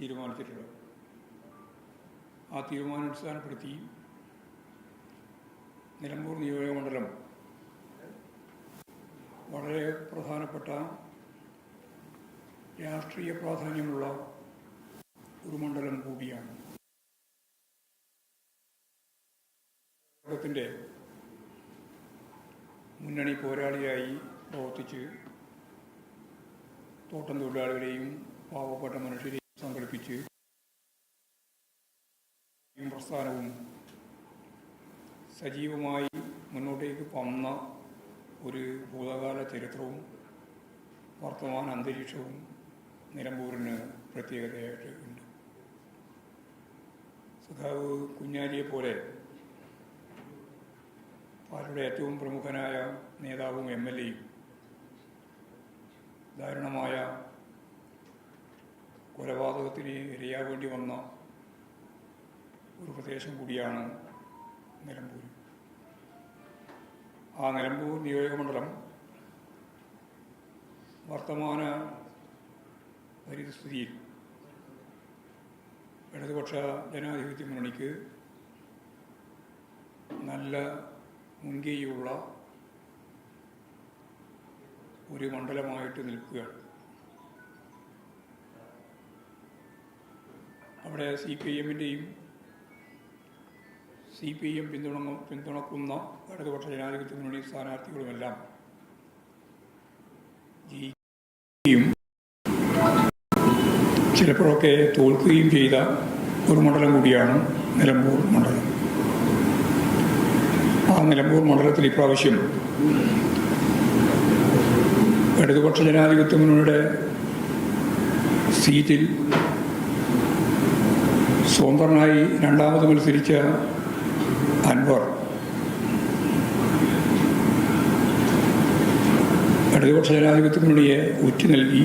തീരുമാനിച്ചിട്ടുള്ളത് ആ തീരുമാനം അടിസ്ഥാനപ്പെടുത്തി നിലമ്പൂർ നിയോജകമണ്ഡലം വളരെ പ്രധാനപ്പെട്ട രാഷ്ട്രീയ പ്രാധാന്യമുള്ള ഒരു മണ്ഡലം കൂടിയാണ്. ത്തിന്റെ മുന്നണി പോരാളിയായി പ്രവർത്തിച്ച് തോട്ടം തൊഴിലാളികളെയും പാവപ്പെട്ട മനുഷ്യരെയും സംഘടിപ്പിച്ച്. പ്രസ്ഥാനവും സജീവമായി മുന്നോട്ടേക്ക് വന്ന ഒരു ഭൂതകാല ചരിത്രവും വർത്തമാന അന്തരീക്ഷവും നിലമ്പൂരിന് പ്രത്യേകതയായിട്ട് ഉണ്ട്. സഖാവ് കുഞ്ഞാലിയെ പോലെ പാർട്ടിയുടെ ഏറ്റവും പ്രമുഖനായ നേതാവും എം എൽ എയും ദാരുണമായ കൊലപാതകത്തിന് ഇരയാവേണ്ടി വന്ന ഒരു പ്രദേശം കൂടിയാണ് നിലമ്പൂർ ആ നിലമ്പൂർ നിയോജകമണ്ഡലം വർത്തമാന പരിസ്ഥിതിയിൽ ഇടതുപക്ഷ ജനാധിപത്യ മുന്നണിക്ക് നല്ല മുൻകൈയുള്ള ഒരു മണ്ഡലമായിട്ട് നിൽക്കുകയാണ്. അവിടെ സി പി എമ്മിന്റെയും സി പി എം പിന്തുണ പിന്തുണക്കുന്ന ഇടതുപക്ഷ ജനാധിപത്യ മുന്നണി സ്ഥാനാർത്ഥികളുമെല്ലാം ജയിക്കുകയും ചിലപ്പോഴൊക്കെ തോൽക്കുകയും ചെയ്ത ഒരു മണ്ഡലം കൂടിയാണ് നിലമ്പൂർ മണ്ഡലം. ആ നിലമ്പൂർ മണ്ഡലത്തിൽ ഇപ്രാവശ്യം ഇടതുപക്ഷ ജനാധിപത്യ മുന്നണിയുടെ സീറ്റിൽ സ്വതന്ത്രനായി രണ്ടാമത് മത്സരിച്ച അൻവർ. ഇടതുപക്ഷ ജനാധിപത്യ മുന്നണിയെ ഉറ്റി നൽകി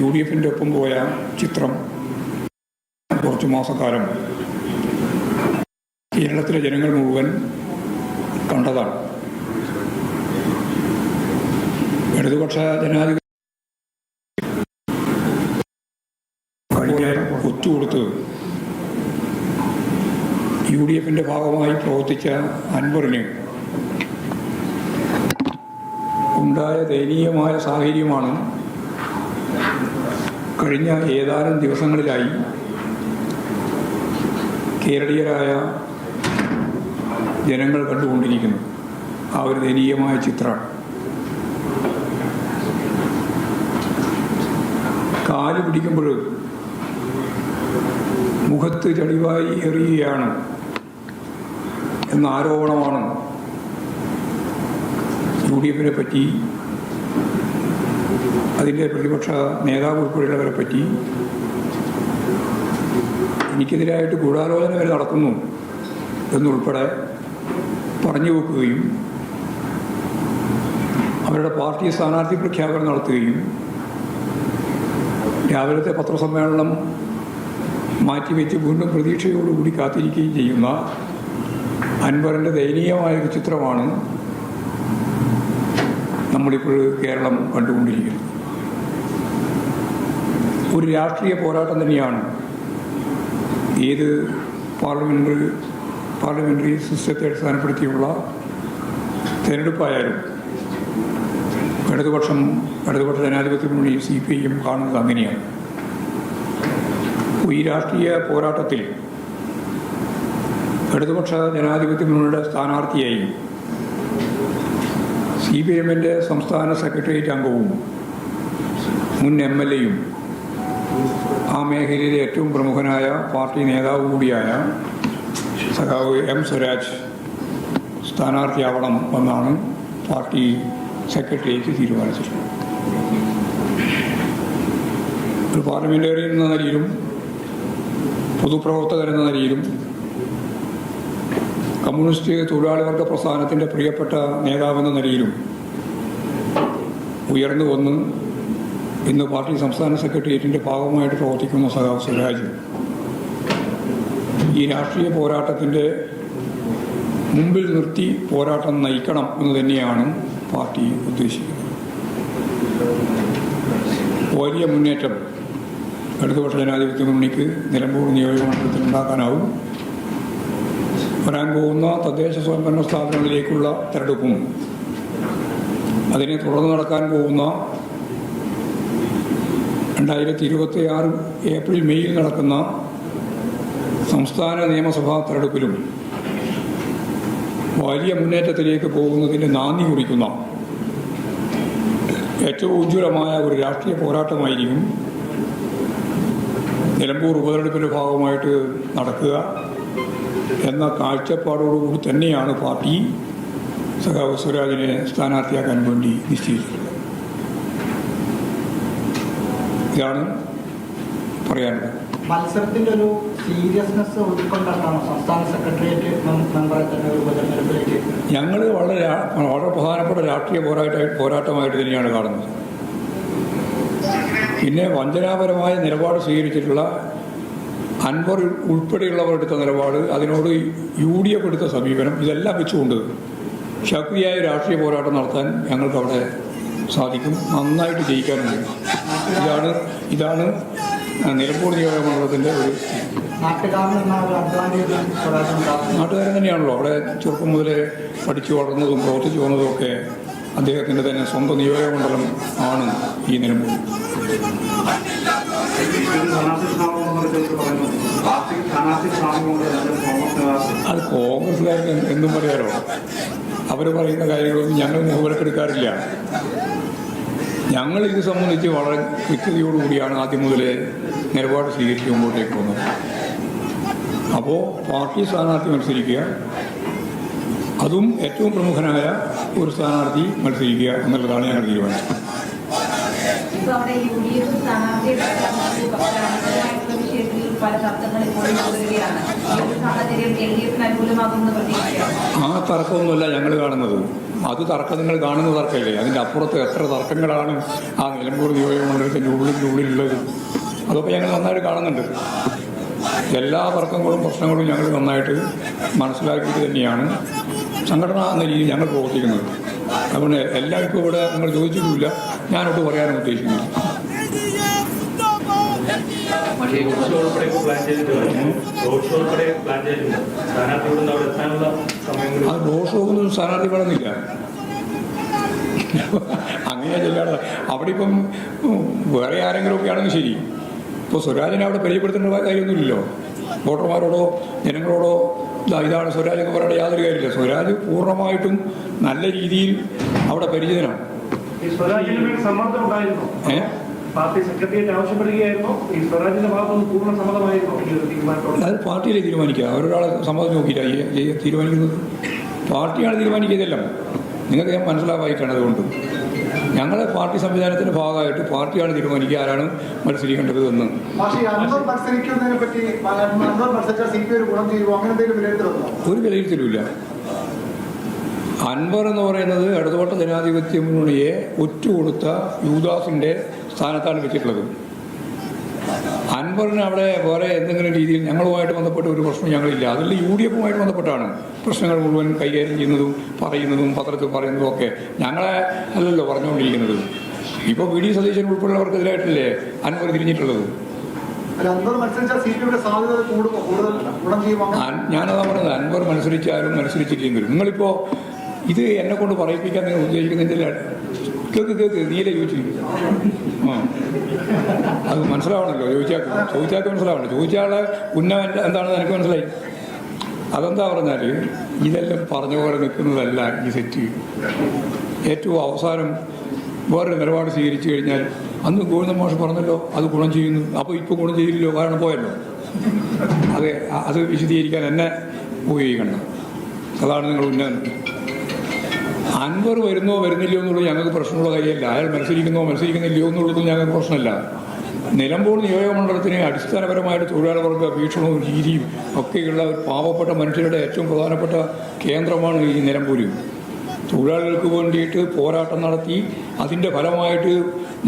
യു ഡി എഫിന്റെ ഒപ്പം പോയ ചിത്രം കുറച്ചു മാസക്കാലം കേരളത്തിലെ ജനങ്ങൾ മുഴുവൻ കണ്ടതാണ്. ഇടതുപക്ഷ ജനാധിപത്യ ഒത്തുകൊടുത്ത് യു ഡി എഫിന്റെ ഭാഗമായി പ്രവർത്തിച്ച അൻവറിന് ഉണ്ടായ ദയനീയമായ സാഹചര്യമാണ് കഴിഞ്ഞ ഏതാനും ദിവസങ്ങളിലായി കേരളീയരായ ജനങ്ങൾ കണ്ടുകൊണ്ടിരിക്കുന്നു. ആ ഒരു ദയനീയമായ ചിത്രം. കാൽ പിടിക്കുമ്പോൾ മുഖത്ത് ചെളിവായി എറിയുകയാണ്. എന്ന ആരോപണമാണ് യു ഡി എഫിനെ പറ്റി അതിന്റെ പ്രതിപക്ഷ നേതാവ് ഉൾപ്പെടെയുള്ളവരെ പറ്റി എനിക്കെതിരായിട്ട് ഗൂഢാലോചന വരെ നടത്തുന്നു എന്നുൾപ്പെടെ പറഞ്ഞു വെക്കുകയും അവരുടെ പാർട്ടി സ്ഥാനാർത്ഥി പ്രഖ്യാപനം നടത്തുകയും രാവിലത്തെ പത്രസമ്മേളനം മാറ്റിവെച്ച് വീണ്ടും പ്രതീക്ഷയോടുകൂടി കാത്തിരിക്കുകയും ചെയ്യുന്ന അൻവറിന്റെ ദയനീയമായ ഒരു ചിത്രമാണ് നമ്മളിപ്പോൾ കേരളം കണ്ടുകൊണ്ടിരിക്കുന്നത്. ഒരു രാഷ്ട്രീയ പോരാട്ടം തന്നെയാണ്. ഏത് പാർലമെന്ററി പാർലമെന്ററി സിസ്റ്റത്തെ അടിസ്ഥാനപ്പെടുത്തിയുള്ള തിരഞ്ഞെടുപ്പായാലും ഇടതുപക്ഷം ഇടതുപക്ഷ ജനാധിപത്യ മുന്നണി സി പി ഐയും കാണുന്നത് അങ്ങനെയാണ്. ഈ രാഷ്ട്രീയ പോരാട്ടത്തിൽ ഇടതുപക്ഷ ജനാധിപത്യ മുന്നണിയുടെ സ്ഥാനാർത്ഥിയായി സി പി എമ്മിന്റെ സംസ്ഥാന സെക്രട്ടേറിയറ്റ് അംഗവും മുൻ എം എൽ എയും ആ മേഖലയിലെ ഏറ്റവും പ്രമുഖനായ പാർട്ടി നേതാവ് കൂടിയായ സഖാവ് എം സ്വരാജ് സ്ഥാനാർത്ഥിയാവണം എന്നാണ് പാർട്ടി സെക്രട്ടേറിയറ്റ് തീരുമാനിച്ചിട്ടുള്ളത്. ഒരു പാർലമെന്റേറിയൻ എന്ന നിലയിലും പൊതുപ്രവർത്തകൻ എന്ന നിലയിലും കമ്മ്യൂണിസ്റ്റ് തൊഴിലാളി വർഗ പ്രസ്ഥാനത്തിന്റെ പ്രിയപ്പെട്ട നേതാവെന്ന നിലയിലും ഉയർന്നു വന്ന് ഇന്ന് പാർട്ടി സംസ്ഥാന സെക്രട്ടേറിയറ്റിന്റെ ഭാഗമായിട്ട് പ്രവർത്തിക്കുന്ന സഖാവ് സ്വരാജ് ഈ രാഷ്ട്രീയ പോരാട്ടത്തിന്റെ മുമ്പിൽ നിർത്തി പോരാട്ടം നയിക്കണം എന്ന് തന്നെയാണ് പാർട്ടി ഉദ്ദേശിക്കുന്നത്. വലിയ മുന്നേറ്റം. ഇടതുപക്ഷ ജനാധിപത്യ മുന്നണിക്ക് നിലമ്പൂർ നിയോജകമണ്ഡലത്തിൽ ഉണ്ടാക്കാനാവും. വരാൻ പോകുന്ന തദ്ദേശ സ്വയംഭരണ സ്ഥാപനങ്ങളിലേക്കുള്ള തെരഞ്ഞെടുപ്പും അതിനെ തുടർന്ന് നടക്കാൻ പോകുന്ന രണ്ടായിരത്തി ഇരുപത്തി ആറ് ഏപ്രിൽ മെയ്യിൽ നടക്കുന്ന സംസ്ഥാന നിയമസഭാ തെരഞ്ഞെടുപ്പിലും വലിയ മുന്നേറ്റത്തിലേക്ക് പോകുന്നതിന് നാന്ദി കുറിക്കുന്ന ഏറ്റവും ഉജ്ജ്വലമായ ഒരു രാഷ്ട്രീയ പോരാട്ടമായിരിക്കും നിലമ്പൂർ ഉപതെരഞ്ഞെടുപ്പിന്റെ ഭാഗമായിട്ട് നടക്കുക എന്ന കാഴ്ചപ്പാടോടുകൂടി തന്നെയാണ് പാർട്ടി സഖാവ് സ്വരാജിനെ സ്ഥാനാർത്ഥിയാക്കാൻ വേണ്ടി നിശ്ചയിച്ചിട്ടുള്ളത്. ഇതാണ് പറയാനുള്ളത്. മത്സരത്തിന്റെ ഒരു സീരിയസ്നെസ് ഉൾക്കൊണ്ടാണ് സംസ്ഥാന സെക്രട്ടേറിയറ്റ് മെ- മെമ്പറെ തന്നെ ഒരു ഉപതെരഞ്ഞെടുപ്പിലേക്ക്? ഞങ്ങൾ വളരെ വളരെ പ്രധാനപ്പെട്ട രാഷ്ട്രീയ പോരാട്ട പോരാട്ടമായിട്ട് തന്നെയാണ് കാണുന്നത്. പിന്നെ വഞ്ചനാപരമായ നിലപാട് സ്വീകരിച്ചിട്ടുള്ള അൻവർ ഉൾപ്പെടെയുള്ളവർ എടുത്ത നിലപാട് അതിനോട് യു ഡി എഫ് എടുത്ത സമീപനം ഇതെല്ലാം വെച്ചുകൊണ്ട് ശക്തിയായ രാഷ്ട്രീയ പോരാട്ടം നടത്താൻ ഞങ്ങൾക്ക് അവിടെ സാധിക്കും. നന്നായിട്ട് ജയിക്കാനും കഴിയും ഇതാണ് ഇതാണ് നിലമ്പൂർ നിയോജകമണ്ഡലത്തിന്റെ ഒരു നാട്ടുകാരൻ തന്നെയാണല്ലോ അവിടെ ചെറുപ്പം മുതലേ പഠിച്ചു വളർന്നതും പ്രവർത്തിച്ചു വന്നതും ഒക്കെ അദ്ദേഹത്തിന്റെ തന്നെ സ്വന്തം നിയോജകമണ്ഡലം ആണ് ഈ നിലമ്പൂർ. അത് കോൺഗ്രസ്സുകാർക്ക് എന്തും പറയാലോ. അവർ പറയുന്ന കാര്യങ്ങളൊന്നും ഞങ്ങൾ മുഖവിലക്കെടുക്കാറില്ല ഞങ്ങൾ ഇത് സംബന്ധിച്ച് വളരെ കൃത്യതയോടുകൂടിയാണ് ആദ്യം മുതലേ നിലപാട് സ്വീകരിച്ച് മുമ്പോട്ടേക്ക് വന്നത് അപ്പോൾ പാർട്ടി സ്ഥാനാർത്ഥി മത്സരിക്കുക അതും ഏറ്റവും പ്രമുഖനായ ഒരു സ്ഥാനാർത്ഥി മത്സരിക്കുക എന്നുള്ളതാണ് ഞങ്ങൾ തീരുമാനിച്ചത് ആ തർക്കമൊന്നുമല്ല ഞങ്ങൾ കാണുന്നത്. അത് തർക്കം നിങ്ങൾ കാണുന്ന തർക്കമല്ലേ? അതിന്റെ അപ്പുറത്ത് എത്ര തർക്കങ്ങളാണ് ആ നിലമ്പൂർ നിയോജകമണ്ഡലത്തിന്റെ ഉള്ളിന്റെ ഉള്ളിലുള്ളത്? അതൊക്കെ ഞങ്ങൾ നന്നായിട്ട് കാണുന്നുണ്ട്. എല്ലാ തർക്കങ്ങളും പ്രശ്നങ്ങളും ഞങ്ങൾ നന്നായിട്ട് മനസ്സിലാക്കിയിട്ട് തന്നെയാണ്. സംഘടന എന്ന രീതിയിൽ ഞങ്ങൾ പ്രവർത്തിക്കുന്നത്. അതുകൊണ്ട് എല്ലാവർക്കും ഇവിടെ നിങ്ങൾ ചോദിച്ചിട്ടില്ല ഞാനോട്ട് പറയാനും ഉദ്ദേശിക്കുന്നില്ല അത് റോഡ് ഷോ ഒന്നും സ്ഥാനാർത്ഥി പറഞ്ഞില്ല അങ്ങനെ ചെല്ലാതെ അവിടെ ഇപ്പം വേറെ ആരെങ്കിലും ഒക്കെ ആണെങ്കിൽ ശരി. ഇപ്പോൾ സ്വരാജിനെ അവിടെ പരിചയപ്പെടുത്തേണ്ട കാര്യമൊന്നുമില്ലല്ലോ. വോട്ടർമാരോടോ ജനങ്ങളോടോ "ദാ ഇതാണ് സ്വരാജ് എന്ന് പറയേണ്ട യാതൊരു കാര്യമില്ല. സ്വരാജ് പൂർണമായിട്ടും നല്ല രീതിയിൽ അവിടെ പരിചിതനാണ്. അത് പാർട്ടിയിലെ തീരുമാനിക്കുക. അവരൊരാളെ സമ്മതം നോക്കിയില്ല തീരുമാനിക്കുന്നത്. പാർട്ടിയാണ് തീരുമാനിക്കുന്നതെല്ലാം നിങ്ങൾക്ക് ഞാൻ മനസ്സിലാവായിട്ടാണ് അതുകൊണ്ട്. ഞങ്ങളെ പാർട്ടി സംവിധാനത്തിന്റെ ഭാഗമായിട്ട് പാർട്ടിയാണ് തീരുമാനിക്കുക ആരാണ് മത്സരിക്കേണ്ടത് എന്ന്. ഒരു വിലയിരുത്തലുമില്ല. അൻവർ എന്ന് പറയുന്നത് ഇടതുപക്ഷ ജനാധിപത്യ മുന്നണിയെ ഒറ്റുകൊടുത്ത യൂദാസിന്റെ സ്ഥാനത്താണ് വെച്ചിട്ടുള്ളത്. അൻവറിന് അവിടെ വേറെ എന്തെങ്കിലും രീതിയിൽ ഞങ്ങളുമായിട്ട് ബന്ധപ്പെട്ട ഒരു പ്രശ്നം ഞങ്ങളില്ല. അതിൽ യു ഡി എഫുമായിട്ട് ബന്ധപ്പെട്ടാണ് പ്രശ്നങ്ങൾ മുഴുവൻ കൈകാര്യം ചെയ്യുന്നതും പറയുന്നതും പത്രത്തിൽ പറയുന്നതും ഒക്കെ ഞങ്ങളെ അല്ലല്ലോ പറഞ്ഞുകൊണ്ടിരിക്കുന്നത്. ഇപ്പോൾ വി ഡി സതീശൻ ഉൾപ്പെടെയുള്ളവർക്കെതിരായിട്ടല്ലേ അൻവർ തിരിഞ്ഞിട്ടുള്ളത്? ഞാനതാ പറഞ്ഞത്. അൻവർ മത്സരിച്ചാലും മത്സരിച്ചില്ലെങ്കിലും നിങ്ങളിപ്പോൾ ഇത് എന്നെ കൊണ്ട് പറയിപ്പിക്കാൻ നിങ്ങൾ ഉദ്ദേശിക്കുന്നതിന്റെ കേൾക്ക് കേൾക്ക് നീല ചോദിച്ചു ആ അത് മനസ്സിലാവണല്ലോ. ചോദിച്ചാൽ ചോദിച്ചാൽ മനസ്സിലാവണം ചോദിച്ചാളെ ഉന്നം എന്താ- എന്താണെന്ന് എനിക്ക് മനസ്സിലായി. അതെന്താ പറഞ്ഞാൽ ഇതെല്ലാം പറഞ്ഞ പോലെ നിൽക്കുന്നതല്ല ഈ സെറ്റ്. ഏറ്റവും അവസാനം വേറൊരു നിലപാട് സ്വീകരിച്ചു കഴിഞ്ഞാൽ അന്ന് ഗോവിന്ദ മാഷ് പറഞ്ഞല്ലോ അത് ഗുണം ചെയ്യുന്നു. അപ്പോൾ ഇപ്പോൾ ഗുണം ചെയ്യില്ലല്ലോ കാരണം പോയല്ലോ. അത് അത് വിശദീകരിക്കാൻ എന്നെ ഉപയോഗിക്കണം. അതാണ് നിങ്ങൾ ഉന്നതം അൻവർ വരുന്നോ വരുന്നില്ലയോ എന്നുള്ളത് ഞങ്ങൾക്ക് പ്രശ്നമുള്ള കാര്യമല്ല. അയാൾ മത്സരിക്കുന്നോ മത്സരിക്കുന്നില്ലയോ എന്നുള്ളത് ഞങ്ങൾക്ക് പ്രശ്നമല്ല. നിലമ്പൂർ നിയോജകമണ്ഡലത്തിന് അടിസ്ഥാനപരമായിട്ട് തൊഴിലാളികൾക്ക് ഭീഷണവും രീതിയും ഒക്കെയുള്ള ഒരു പാവപ്പെട്ട മനുഷ്യരുടെ ഏറ്റവും പ്രധാനപ്പെട്ട കേന്ദ്രമാണ് ഈ നിലമ്പൂര്. തൊഴിലാളികൾക്ക് വേണ്ടിയിട്ട് പോരാട്ടം നടത്തി അതിന്റെ ഫലമായിട്ട്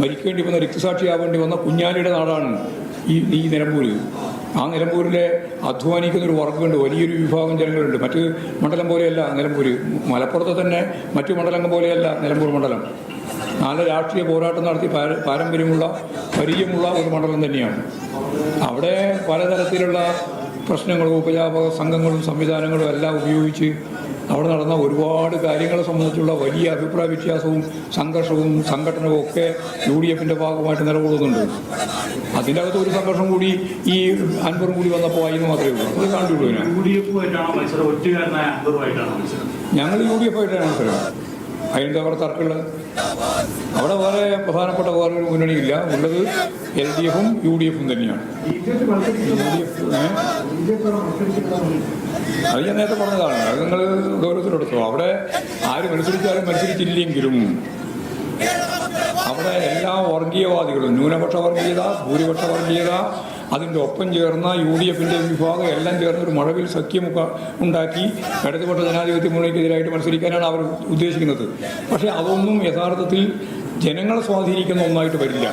മരിക്കേണ്ടി വന്ന രക്തസാക്ഷിയാവേണ്ടി വന്ന കുഞ്ഞാലിയുടെ നാടാണ് ഈ ഈ നിലമ്പൂര്. ആ നിലമ്പൂരിലെ അധ്വാനിക്കുന്ന ഒരു വർഗമുണ്ട് വലിയൊരു വിഭാഗം ജനങ്ങളുണ്ട്. മറ്റ് മണ്ഡലം പോലെയല്ല നിലമ്പൂര്. മലപ്പുറത്ത് തന്നെ മറ്റു മണ്ഡലങ്ങൾ പോലെയല്ല നിലമ്പൂർ മണ്ഡലം. നല്ല രാഷ്ട്രീയ പോരാട്ടം നടത്തി പാരമ്പര്യമുള്ള പരിചയമുള്ള ഒരു മണ്ഡലം തന്നെയാണ്. അവിടെ പലതരത്തിലുള്ള പ്രശ്നങ്ങളും ഉപജാപക സംഘങ്ങളും സംവിധാനങ്ങളും എല്ലാം ഉപയോഗിച്ച് അവിടെ നടന്ന ഒരുപാട് കാര്യങ്ങളെ സംബന്ധിച്ചുള്ള വലിയ അഭിപ്രായ വ്യത്യാസവും സംഘർഷവും സംഘടനവും ഒക്കെ യു ഡി എഫിന്റെ ഭാഗമായിട്ട് നിലകൊള്ളുന്നുണ്ട്. അതിന്റെ അകത്ത് ഒരു സംഘർഷം കൂടി ഈ അൻപറും കൂടി വന്നപ്പോൾ അതിന് മാത്രമേ ഉള്ളൂ. അത് കണ്ടുള്ളൂ ഞാൻ ഞങ്ങൾ യു ഡി എഫ് ആയിട്ടാണ് മത്സരം? അതിന്റെ അവിടെ തർക്കമുള്ളത്? അവിടെ വേറെ പ്രധാനപ്പെട്ട വേറെ മുന്നണിയില്ല. ഉള്ളത് എൽ ഡി എഫും യു ഡി എഫും തന്നെയാണ്. അത് ഞാൻ നേരത്തെ പറഞ്ഞതാണ്. അത് നിങ്ങൾ ഗൗരവത്തിനെടുത്തു അവിടെ ആര് മത്സരിച്ചാലും മത്സരിച്ചില്ലെങ്കിലും അവിടെ എല്ലാ വർഗീയവാദികളും ന്യൂനപക്ഷ വർഗീയത ഭൂരിപക്ഷ വർഗീയത അതിന്റെ ഒപ്പം ചേർന്ന യു ഡി എഫിന്റെ വിഭാഗം എല്ലാം ചേർന്ന് ഒരു മഴവിൽ സഖ്യമൊക്കെ ഉണ്ടാക്കി ഇടതുപക്ഷ ജനാധിപത്യ മുന്നണിക്കെതിരായിട്ട് മത്സരിക്കാനാണ് അവർ ഉദ്ദേശിക്കുന്നത്. പക്ഷേ അതൊന്നും യഥാർത്ഥത്തിൽ ജനങ്ങളെ സ്വാധീനിക്കുന്ന ഒന്നായിട്ട് വരില്ല.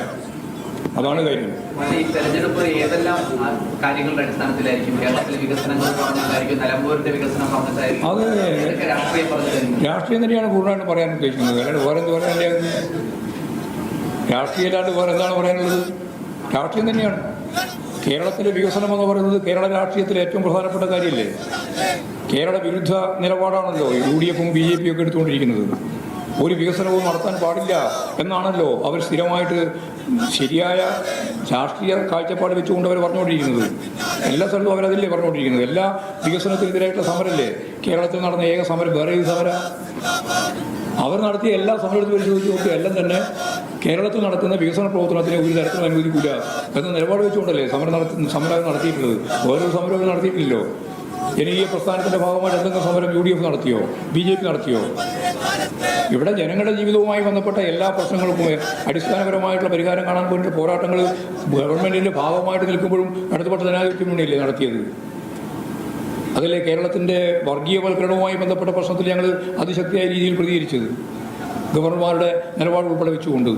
അതാണ് കാര്യം. പക്ഷേ ഈ തെരഞ്ഞെടുപ്പ് ഏതെല്ലാം ആ, കാര്യങ്ങളുടെ അടിസ്ഥാനത്തിലായിരിക്കും? കേരളത്തിലെ വികസനങ്ങൾ പറഞ്ഞിട്ടായിരിക്കും നിലമ്പൂരിന്റെ വികസനം പറഞ്ഞിട്ടായിരിക്കും അത്. ഇതൊക്കെ രാഷ്ട്രീയം പറഞ്ഞിട്ടായിരിക്കും രാഷ്ട്രീയം തന്നെയാണ് കൂടുതലായിട്ട് പറയാൻ ഉദ്ദേശിക്കുന്നത്. അല്ലാണ്ട് വേറെ എന്ത് പറയാനില്ല രാഷ്ട്രീയമല്ലാണ്ട് വേറെ എന്താണ് പറയാനുള്ളത്? രാഷ്ട്രീയം തന്നെയാണ്. കേരളത്തിലെ വികസനം എന്ന് പറയുന്നത് കേരള രാഷ്ട്രീയത്തിലെ ഏറ്റവും പ്രധാനപ്പെട്ട കാര്യമല്ലേ കേരള വിരുദ്ധ നിലപാടാണല്ലോ യു ഡി എഫും ബി ജെ പിയും ഒക്കെ എടുത്തുകൊണ്ടിരിക്കുന്നത്. ഒരു വികസനവും നടത്താൻ പാടില്ല എന്നാണല്ലോ അവർ സ്ഥിരമായിട്ട് ശരിയായ രാഷ്ട്രീയ കാഴ്ചപ്പാട് വെച്ചുകൊണ്ട് അവർ പറഞ്ഞുകൊണ്ടിരിക്കുന്നത്. എല്ലാ സ്ഥലത്തും അവരതില്ലേ പറഞ്ഞുകൊണ്ടിരിക്കുന്നത്. എല്ലാ വികസനത്തിനെതിരായിട്ടുള്ള സമരമല്ലേ കേരളത്തിൽ നടന്ന ഏക സമരം വേറെ ഏത് സമരം? അവർ നടത്തിയ എല്ലാ സമരത്തിൽ പരിശോധിച്ച് നോക്കുക എല്ലാം തന്നെ കേരളത്തിൽ നടക്കുന്ന വികസന പ്രവർത്തനത്തിന് ഒരു തരത്തിലും അനുവദിക്കില്ല എന്ന നിലപാട് വെച്ചുകൊണ്ടല്ലേ സമരം നടത്തി സമരം നടത്തിയിട്ടുള്ളത്? ഓരോ സമരവും നടത്തിയിട്ടില്ലല്ലോ. ജനകീയ പ്രസ്ഥാനത്തിന്റെ ഭാഗമായിട്ട് എന്തെങ്കിലും സമരം യു ഡി എഫ് നടത്തിയോ? ബി ജെ പി നടത്തിയോ? ഇവിടെ ജനങ്ങളുടെ ജീവിതവുമായി ബന്ധപ്പെട്ട എല്ലാ പ്രശ്നങ്ങൾക്കും അടിസ്ഥാനപരമായിട്ടുള്ള പരിഹാരം കാണാൻ വേണ്ടി പോരാട്ടങ്ങൾ ഗവൺമെന്റിന്റെ ഭാഗമായിട്ട് നിൽക്കുമ്പോഴും അടുത്തപ്പെട്ട ജനാധിപത്യ മുന്നണിയല്ലേ നടത്തിയത്? അതല്ലേ കേരളത്തിന്റെ വർഗീയവൽക്കരണവുമായി ബന്ധപ്പെട്ട പ്രശ്നത്തിൽ ഞങ്ങൾ അതിശക്തിയായ രീതിയിൽ പ്രതികരിച്ചത്. ഗവർണർമാരുടെ നിലപാട് ഉൾപ്പെടെ വെച്ചുകൊണ്ട്.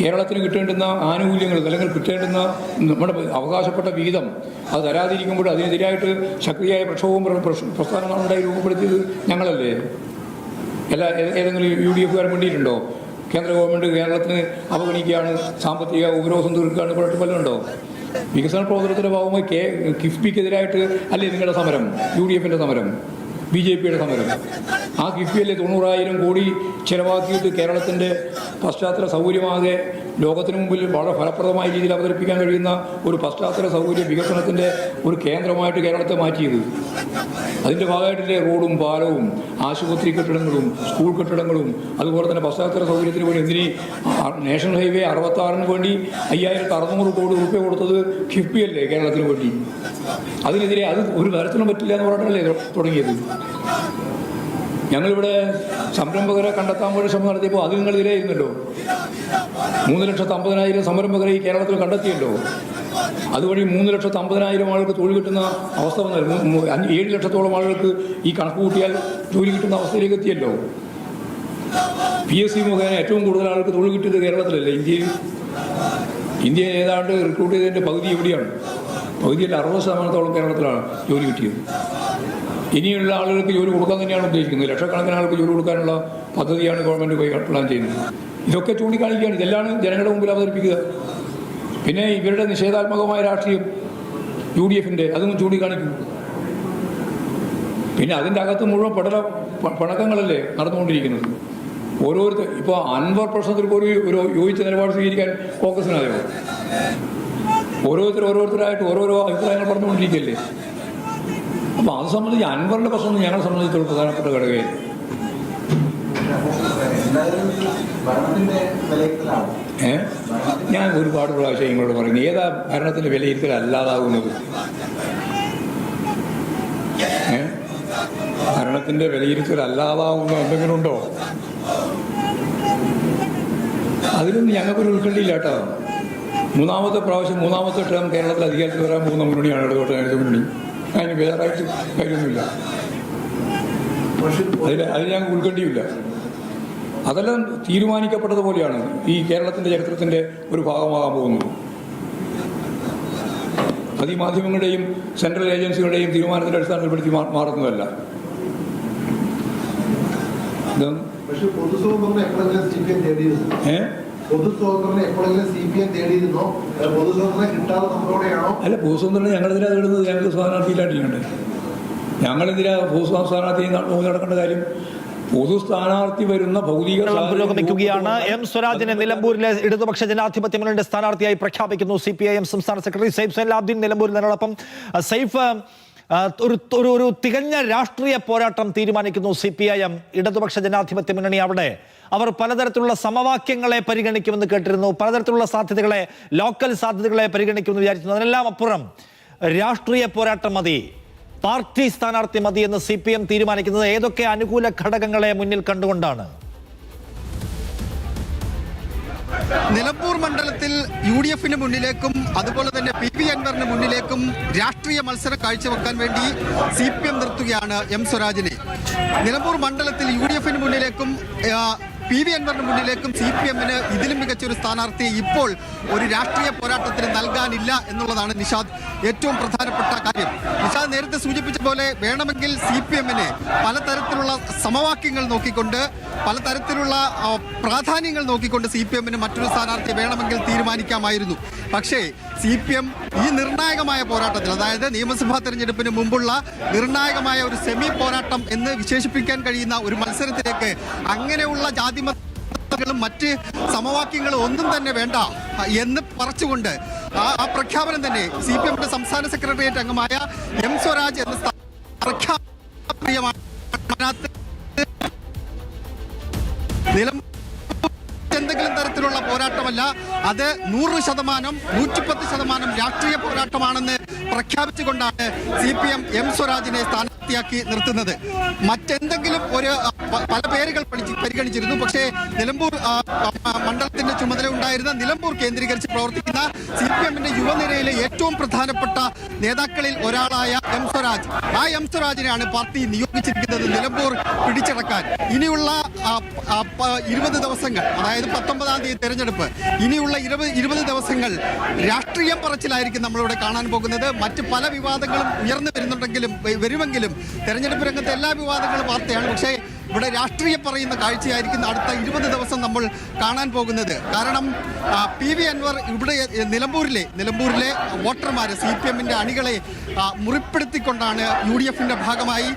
കേരളത്തിന് കിട്ടേണ്ടുന്ന ആനുകൂല്യങ്ങൾ അല്ലെങ്കിൽ കിട്ടേണ്ടുന്ന നമ്മുടെ അവകാശപ്പെട്ട വിഹിതം അത് തരാതിരിക്കുമ്പോൾ അതിനെതിരായിട്ട് ശക്തിയായ പ്രക്ഷോഭവും പ്ര- പ്രശ്ന- പ്രസ്ഥാനങ്ങളും ഉണ്ടായി രൂപപ്പെടുത്തിയത് ഞങ്ങളല്ലേ? എല്ലാ ഏതെങ്കിലും യു ഡി എഫുകാർ വേണ്ടിയിട്ടുണ്ടോ കേന്ദ്ര ഗവൺമെന്റ് കേരളത്തിന് അവഗണിക്കുകയാണ് സാമ്പത്തിക ഉപരോധം തീർക്കുകയാണ് പറഞ്ഞിട്ട് വല്ലതുണ്ടോ വികസന പ്രവർത്തനത്തിന്റെ ഭാഗമായി കെ കിഫ്ബിക്കെതിരായിട്ട് അല്ലേ നിങ്ങളുടെ സമരം? യു ഡി എഫിന്റെ സമരം. ബി ജെ പിയുടെ സമരം. ആ കിഫ്ബിയിലെ തൊണ്ണൂറായിരം കോടി ചിലവാക്കിയിട്ട് കേരളത്തിന്റെ പശ്ചാത്തല സൗകര്യമാകെ ലോകത്തിന് മുമ്പിൽ വളരെ ഫലപ്രദമായ രീതിയിൽ അവതരിപ്പിക്കാൻ കഴിയുന്ന ഒരു പശ്ചാത്തല സൗകര്യ വികസനത്തിന്റെ ഒരു കേന്ദ്രമായിട്ട് കേരളത്തെ മാറ്റിയത്. അതിന്റെ ഭാഗമായിട്ടില്ലേ റോഡും പാലവും ആശുപത്രി കെട്ടിടങ്ങളും സ്കൂൾ കെട്ടിടങ്ങളും അതുപോലെ തന്നെ പശ്ചാത്തല സൗകര്യത്തിന് വേണ്ടി എന്തിനീ നാഷണൽ ഹൈവേ അറുപത്താറിന് വേണ്ടി അയ്യായിരത്തി അറുന്നൂറ് കോടി റുപ്യ കൊടുത്തത് കിഫ്ബിയല്ലേ കേരളത്തിന് വേണ്ടി? അതിനെതിരെ അത് ഒരു തരത്തിലും പറ്റില്ല എന്ന് പറഞ്ഞിട്ടല്ലേ തുടങ്ങിയത്? ഞങ്ങളിവിടെ സംരംഭകരെ കണ്ടെത്താൻ വേണ്ടി ശ്രമം നടത്തിയപ്പോൾ അത് നിങ്ങൾ ഇതിലായിരുന്നല്ലോ മൂന്ന് ലക്ഷത്തി അമ്പതിനായിരം സംരംഭകരെ ഈ കേരളത്തിൽ കണ്ടെത്തിയല്ലോ. അതുവഴി മൂന്ന് ലക്ഷത്തി അമ്പതിനായിരം ആളുകൾക്ക് തൊഴിൽ കിട്ടുന്ന അവസ്ഥ വന്നായിരുന്നു ഏഴ് ലക്ഷത്തോളം ആളുകൾക്ക് ഈ കണക്ക് കൂട്ടിയാൽ ജോലി കിട്ടുന്ന അവസ്ഥയിലേക്ക് എത്തിയല്ലോ. പി എസ് സി മുഖേന ഏറ്റവും കൂടുതൽ ആൾക്ക് തൊഴിൽ കിട്ടിയത് കേരളത്തിലല്ലേ? ഇന്ത്യയിൽ ഇന്ത്യയിൽ ഏതാണ്ട് റിക്രൂട്ട് ചെയ്തതിന്റെ പകുതി എവിടെയാണ്? പകുതിയിൽ അറുപത് ശതമാനത്തോളം കേരളത്തിലാണ് ജോലി കിട്ടിയത്. ഇനിയുള്ള ആളുകൾക്ക് ജോലി കൊടുക്കാൻ തന്നെയാണ് ഉദ്ദേശിക്കുന്നത്. ലക്ഷക്കണക്കിന് ആൾക്ക് ജോലി കൊടുക്കാനുള്ള പദ്ധതിയാണ് ഗവൺമെന്റ് പ്ലാൻ ചെയ്യുന്നത്. ഇതൊക്കെ ചൂണ്ടിക്കാണിക്കുകയാണ്. ഇതെല്ലാം ജനങ്ങളുടെ മുമ്പിൽ അവതരിപ്പിക്കുക. പിന്നെ ഇവരുടെ നിഷേധാത്മകമായ രാഷ്ട്രീയം യു ഡി എഫിന്റെ അതൊന്നും ചൂണ്ടിക്കാണിക്കും. പിന്നെ അതിന്റെ അകത്ത് മുഴുവൻ പടല പ- പണക്കങ്ങളല്ലേ നടന്നുകൊണ്ടിരിക്കുന്നത്. ഓരോരുത്തർ ഇപ്പോൾ അൻവർ പ്രശ്നത്തിൽ പോലും ഒരു യോജിച്ച നിലപാട് സ്വീകരിക്കാൻ കോൺഗ്രസിനായോ? ഓരോരുത്തർ ഓരോരുത്തരായിട്ട് ഓരോരോ അഭിപ്രായങ്ങൾ പറഞ്ഞുകൊണ്ടിരിക്കുകയല്ലേ? അപ്പോൾ അത് സംബന്ധിച്ച് അൻവറിന്റെ പ്രശ്നം ഞങ്ങളെ സംബന്ധിച്ചിടത്തോളം പ്രധാനപ്പെട്ട ഘടകയിൽ ഏ? ഞാൻ ഒരുപാട് പ്രാവശ്യം നിങ്ങളോട് പറയുന്നു ഏതാ ഭരണത്തിന്റെ വിലയിരുത്തൽ അല്ലാതാകുന്നത് ഏ? ഭരണത്തിന്റെ വിലയിരുത്തൽ അല്ലാതാകുന്ന എന്തെങ്കിലും ഉണ്ടോ? അതിലൊന്നും ഞങ്ങൾക്കൊരു ഉൾക്കണ്ടിയില്ല കേട്ടോ. മൂന്നാമത്തെ പ്രാവശ്യം മൂന്നാമത്തെ ടേം കേരളത്തിൽ അധികാരത്തിൽ വരാൻ പോകുന്ന മുന്നണിയാണ് ഇടതുപക്ഷ മുന്നണി അതിന് വേറായിട്ട് കാര്യമൊന്നുമില്ല. അതിൽ അതിൽ ഞാൻ ഉൾക്കണ്ടിയില്ല അതെല്ലാം തീരുമാനിക്കപ്പെട്ടതുപോലെയാണ് ഈ കേരളത്തിന്റെ ചരിത്രത്തിന്റെ ഒരു ഭാഗമാകാൻ പോകുന്നത്. അത് ഈ മാധ്യമങ്ങളുടെയും സെൻട്രൽ ഏജൻസികളുടെയും തീരുമാനത്തിന്റെ അടിസ്ഥാനത്തിൽപ്പെടുത്തി മാറുന്നതല്ല. ഇത് പക്ഷെ പൊതു സ്വതന്ത്രനെ എപ്പോഴെങ്കിലും സി പി എം തേടിയിരുന്നു? ഏ പൊതു സ്വതന്ത്രനെ എപ്പോഴെങ്കിലും സി പി എം തേടിയിരുന്നോ അല്ല പൊതു സ്വതന്ത്രനെ കിട്ടാതെ നമ്മളോടെയാണോ അല്ല ഭൂസ്വതന്ത്രം ഞങ്ങളെന്തിനാ തേടുന്നത് ഞങ്ങൾക്ക് സ്ഥാനാർത്ഥിയിലായിട്ടുണ്ട് ഞങ്ങളെതിരെ ഭൂ സ്ഥാനാർത്ഥി നോക്കി നടക്കേണ്ട കാര്യം പൊതു സ്ഥാനാർത്ഥി വരുന്ന ഭൗതിക പുരോഗമിക്കുകയാണ് എം സ്വരാജിനെ നിലമ്പൂരിലെ ഇടതുപക്ഷ ജനാധിപത്യ മുന്നണിയുടെ സ്ഥാനാർത്ഥിയായി പ്രഖ്യാപിക്കുന്നു. സി പി ഐ എം സംസ്ഥാന സെക്രട്ടറി സൈഫ് സൈലാബ്ദീൻ നിലമ്പൂരിൽ നിന്നോടൊപ്പം സൈഫ് ഒരു ഒരു ഒരു തികഞ്ഞ രാഷ്ട്രീയ പോരാട്ടം തീരുമാനിക്കുന്നു സി പി ഐ എം ഇടതുപക്ഷ ജനാധിപത്യ മുന്നണി അവിടെ. അവർ പലതരത്തിലുള്ള സമവാക്യങ്ങളെ പരിഗണിക്കുമെന്ന് കേട്ടിരുന്നു. പലതരത്തിലുള്ള സാധ്യതകളെ ലോക്കൽ സാധ്യതകളെ പരിഗണിക്കുമെന്ന് വിചാരിച്ചിരുന്നു. അതിനെല്ലാം അപ്പുറം രാഷ്ട്രീയ പോരാട്ടം മതി പാർട്ടി സ്ഥാനാർത്ഥി മതി എന്ന് സി പി എം തീരുമാനിക്കുന്നത് ഏതൊക്കെ അനുകൂല ഘടകങ്ങളെ മുന്നിൽ കണ്ടുകൊണ്ടാണ്? നിലമ്പൂർ മണ്ഡലത്തിൽ യു ഡി എഫിന് മുന്നിലേക്കും അതുപോലെ തന്നെ പി വി അൻവറിന് മുന്നിലേക്കും രാഷ്ട്രീയ മത്സരം കാഴ്ചവെക്കാൻ വേണ്ടി സി പി എം നിർത്തുകയാണ് എം സ്വരാജിനെ. നിലമ്പൂർ മണ്ഡലത്തിൽ യു ഡി എഫിന് മുന്നിലേക്കും പി വി അൻവറിന് മുന്നിലേക്കും സി പി എമ്മിന് ഇതിലും മികച്ച ഒരു സ്ഥാനാർത്ഥിയെ ഇപ്പോൾ ഒരു രാഷ്ട്രീയ പോരാട്ടത്തിന് നൽകാനില്ല എന്നുള്ളതാണ് നിഷാദ് ഏറ്റവും പ്രധാനപ്പെട്ട കാര്യം. നിഷാദ് നേരത്തെ സൂചിപ്പിച്ച പോലെ വേണമെങ്കിൽ സി പി എമ്മിന് പലതരത്തിലുള്ള സമവാക്യങ്ങൾ നോക്കിക്കൊണ്ട് പലതരത്തിലുള്ള പ്രാധാന്യങ്ങൾ നോക്കിക്കൊണ്ട് സി പി എമ്മിന് മറ്റൊരു സ്ഥാനാർത്ഥിയെ വേണമെങ്കിൽ തീരുമാനിക്കാമായിരുന്നു. പക്ഷേ സി പി എം ഈ നിർണായകമായ പോരാട്ടത്തിൽ അതായത് നിയമസഭാ തെരഞ്ഞെടുപ്പിന് മുമ്പുള്ള നിർണായകമായ ഒരു സെമി പോരാട്ടം എന്ന് വിശേഷിപ്പിക്കാൻ കഴിയുന്ന ഒരു മത്സരത്തിലേക്ക് അങ്ങനെയുള്ള ജാതിമതങ്ങളും മറ്റ് സമവാക്യങ്ങളും ഒന്നും തന്നെ വേണ്ട എന്ന് പറച്ചുകൊണ്ട് ആ പ്രഖ്യാപനം തന്നെ സി പി എമ്മിന്റെ സംസ്ഥാന സെക്രട്ടേറിയറ്റ് അംഗമായ എം സ്വരാജ് എന്ന പ്രഖ്യാപനമാണ് എന്തെങ്കിലും തരത്തിലുള്ള പോരാട്ടമല്ല. അത് നൂറ് ശതമാനം നൂറ്റിപ്പത്ത് ശതമാനം രാഷ്ട്രീയ പോരാട്ടമാണെന്ന് പ്രഖ്യാപിച്ചുകൊണ്ടാണ് സി പി എം എം സ്വരാജിനെ സ്ഥാനാർത്ഥിയാക്കി നിർത്തുന്നത്. മറ്റെന്തെങ്കിലും ഒരു പല പേരുകൾ പരിഗണിച്ചിരുന്നു. പക്ഷേ നിലമ്പൂർ മണ്ഡലത്തിന്റെ ചുമതല ഉണ്ടായിരുന്ന നിലമ്പൂർ കേന്ദ്രീകരിച്ച് പ്രവർത്തിക്കുന്ന സി പി എമ്മിന്റെ യുവനിരയിലെ ഏറ്റവും പ്രധാനപ്പെട്ട നേതാക്കളിൽ ഒരാളായ എം സ്വരാജ്. ആ എം സ്വരാജിനെയാണ് പാർട്ടി നിയോഗിച്ചിരിക്കുന്നത് നിലമ്പൂർ പിടിച്ചടക്കാൻ. ഇനിയുള്ള ഇരുപത് ദിവസങ്ങൾ അതായത് പത്തൊമ്പതാം തീയതി തെരഞ്ഞെടുപ്പ് ഇനിയുള്ള ഇരുപത് ഇരുപത് ദിവസങ്ങൾ രാഷ്ട്രീയം പറച്ചിലായിരിക്കും നമ്മളിവിടെ കാണാൻ പോകുന്നത്. മറ്റ് പല വിവാദങ്ങളും ഉയർന്നു വരുന്നുണ്ടെങ്കിലും വ- വരുമെങ്കിലും തെരഞ്ഞെടുപ്പ് രംഗത്ത് എല്ലാ വിവാദങ്ങളും വാർത്തയാണ്. പക്ഷേ ഇവിടെ രാഷ്ട്രീയം പറയുന്ന കാഴ്ചയായിരിക്കും അടുത്ത ഇരുപത് ദിവസം നമ്മൾ കാണാൻ പോകുന്നത്. കാരണം പി വി അൻവർ ഇവിടെ നിലമ്പൂരിലെ നിലമ്പൂരിലെ വോട്ടർമാരെ സി പി എമ്മിന്റെ അണികളെ മുറിപ്പെടുത്തിക്കൊണ്ടാണ് യു ഡി എഫിന്റെ ഭാഗമായി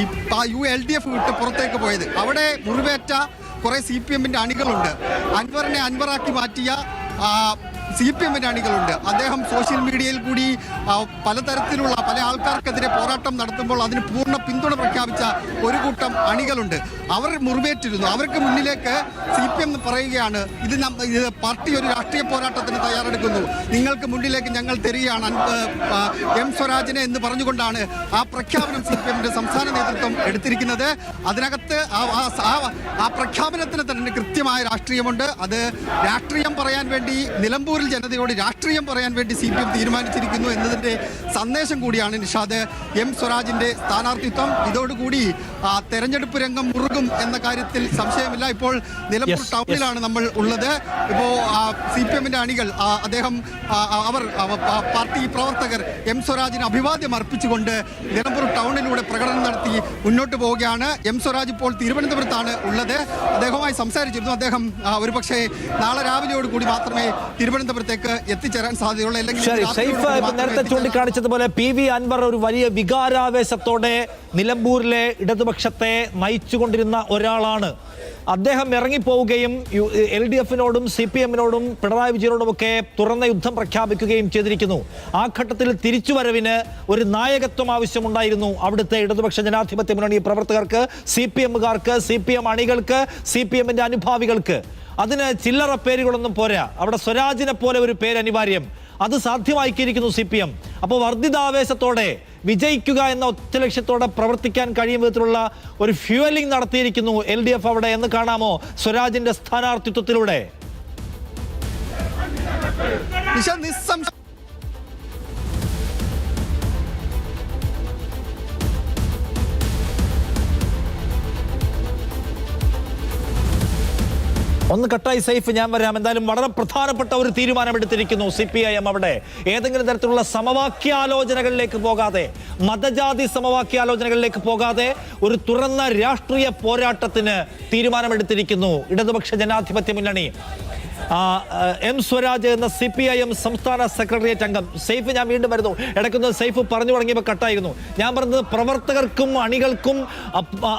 ഈ യു എൽ ഡി എഫ് വിട്ട് പുറത്തേക്ക് പോയത്. അവിടെ മുറിവേറ്റ കുറേ സി പി എമ്മിന്റെ അണികളുണ്ട്. അൻവറിനെ അൻവറാക്കി മാറ്റിയ സി പി എമ്മിന്റെ അണികളുണ്ട് അദ്ദേഹം സോഷ്യൽ മീഡിയയിൽ കൂടി പലതരത്തിലുള്ള പല ആൾക്കാർക്കെതിരെ പോരാട്ടം നടത്തുമ്പോൾ അതിന് പൂർണ പിന്തുണ പ്രഖ്യാപിച്ച ഒരു കൂട്ടം അണികളുണ്ട്. അവർ മുറിവേറ്റിരുന്നു. അവർക്ക് മുന്നിലേക്ക് സി പി എം പറയുകയാണ് ഇത് ഇത് പാർട്ടി ഒരു രാഷ്ട്രീയ പോരാട്ടത്തിന് തയ്യാറെടുക്കുന്നു. നിങ്ങൾക്ക് മുന്നിലേക്ക് ഞങ്ങൾ തരികയാണ്. എം സ്വരാജിനെ എന്ന് പറഞ്ഞുകൊണ്ടാണ് ആ പ്രഖ്യാപനം സി പി എമ്മിന്റെ സംസ്ഥാന നേതൃത്വം എടുത്തിരിക്കുന്നത്. അതിനകത്ത് ആ- പ്രഖ്യാപനത്തിന് തന്നെ കൃത്യമായ രാഷ്ട്രീയമുണ്ട്. അത് രാഷ്ട്രീയം പറയാൻ വേണ്ടി നിലമ്പൂരിൽ ജനതയോട് രാഷ്ട്രീയം പറയാൻ വേണ്ടി സി പി എം തീരുമാനിച്ചിരിക്കുന്നു എന്നതിന്റെ സന്ദേശം കൂടിയാണ് നിഷാദ്. എം സ്വരാജിന്റെ സ്ഥാനാർത്ഥിത്വം. ഇതോടുകൂടി തെരഞ്ഞെടുപ്പ് രംഗം മുറുകും എന്ന കാര്യത്തിൽ സംശയമില്ല. ഇപ്പോൾ നിലമ്പൂർ. ടൗണിലാണ് നമ്മൾ ഉള്ളത്. ഇപ്പോ സി പി എമ്മിന്റെ അണികൾ അദ്ദേഹം അവർ പാർട്ടി പ്രവർത്തകർ എം സ്വരാജിന് അഭിവാദ്യം അർപ്പിച്ചുകൊണ്ട് നിലമ്പൂർ ടൗണിലൂടെ പ്രകടനം നടത്തി മുന്നോട്ട് പോവുകയാണ്. എം സ്വരാജ് ഇപ്പോൾ തിരുവനന്തപുരത്താണ് ഉള്ളത്. അദ്ദേഹവുമായി സംസാരിച്ചിരുന്നു. അദ്ദേഹം ഒരുപക്ഷെ നാളെ രാവിലെയോടുകൂടി മാത്രമേ മാത്രമേ തിരുവനന്തപുരത്തേക്ക് എത്തിച്ചേരാൻ സാധ്യതയുള്ള അല്ലെങ്കിൽ സൈഫ് നേരത്തെ ചൂണ്ടിക്കാണിച്ചതുപോലെ പി വി അൻവർ ഒരു വലിയ വികാരാവേശത്തോടെ നിലമ്പൂരിലെ ഇടതുപക്ഷത്തെ നയിച്ചുകൊണ്ടിരുന്ന ഒരാളാണ്. അദ്ദേഹം ഇറങ്ങിപ്പോവുകയും യു എൽ ഡി എഫിനോടും സി പി എമ്മിനോടും പിണറായി വിജയനോടുമൊക്കെ തുറന്ന യുദ്ധം പ്രഖ്യാപിക്കുകയും ചെയ്തിരിക്കുന്നു. ആ ഘട്ടത്തിൽ തിരിച്ചുവരവിന് ഒരു നായകത്വം ആവശ്യമുണ്ടായിരുന്നു. അവിടുത്തെ ഇടതുപക്ഷ ജനാധിപത്യ മുന്നണി പ്രവർത്തകർക്ക് സി പി എമ്മുകാർക്ക് സി പി എം അണികൾക്ക് സി പി എമ്മിന്റെ അനുഭാവികൾക്ക്. അതിന് ചില്ലറ പേരുകളൊന്നും പോരാ. അവിടെ സ്വരാജിനെ പോലെ ഒരു പേര് അനിവാര്യം. അത് സാധ്യമാക്കിയിരിക്കുന്നു സി പി എം. അപ്പോൾ വർദ്ധിതാവേശത്തോടെ വിജയിക്കുക എന്ന ഒറ്റ ലക്ഷ്യത്തോടെ പ്രവർത്തിക്കാൻ കഴിയും വിധത്തിലുള്ള ഒരു ഫ്യൂവലിംഗ് നടത്തിയിരിക്കുന്നു എൽ ഡി എഫ് അവിടെ എന്ന് കാണാമോ? സ്വരാജിന്റെ സ്ഥാനാർത്ഥിത്വത്തിലൂടെ. ഒന്ന് കട്ടായി സൈഫ് ഞാൻ വരാം. എന്തായാലും വളരെ പ്രധാനപ്പെട്ട ഒരു തീരുമാനമെടുത്തിരിക്കുന്നു സി പി ഐ എം അവിടെ. ഏതെങ്കിലും തരത്തിലുള്ള സമവാക്യാലോചനകളിലേക്ക് പോകാതെ മതജാതി സമവാക്യാലോചനകളിലേക്ക് പോകാതെ ഒരു തുറന്ന രാഷ്ട്രീയ പോരാട്ടത്തിന് തീരുമാനമെടുത്തിരിക്കുന്നു. ഇടതുപക്ഷ ജനാധിപത്യ മുന്നണി. എം സ്വരാജ് എന്ന സി പി ഐ എം സംസ്ഥാന സെക്രട്ടേറിയറ്റ് അംഗം. സെയ്ഫ് ഞാൻ വീണ്ടും വരുന്നു. ഇടയ്ക്കുന്ന സെയ്ഫ് പറഞ്ഞു തുടങ്ങിയപ്പോൾ കട്ടായിരുന്നു. ഞാൻ പറഞ്ഞത് പ്രവർത്തകർക്കും അണികൾക്കും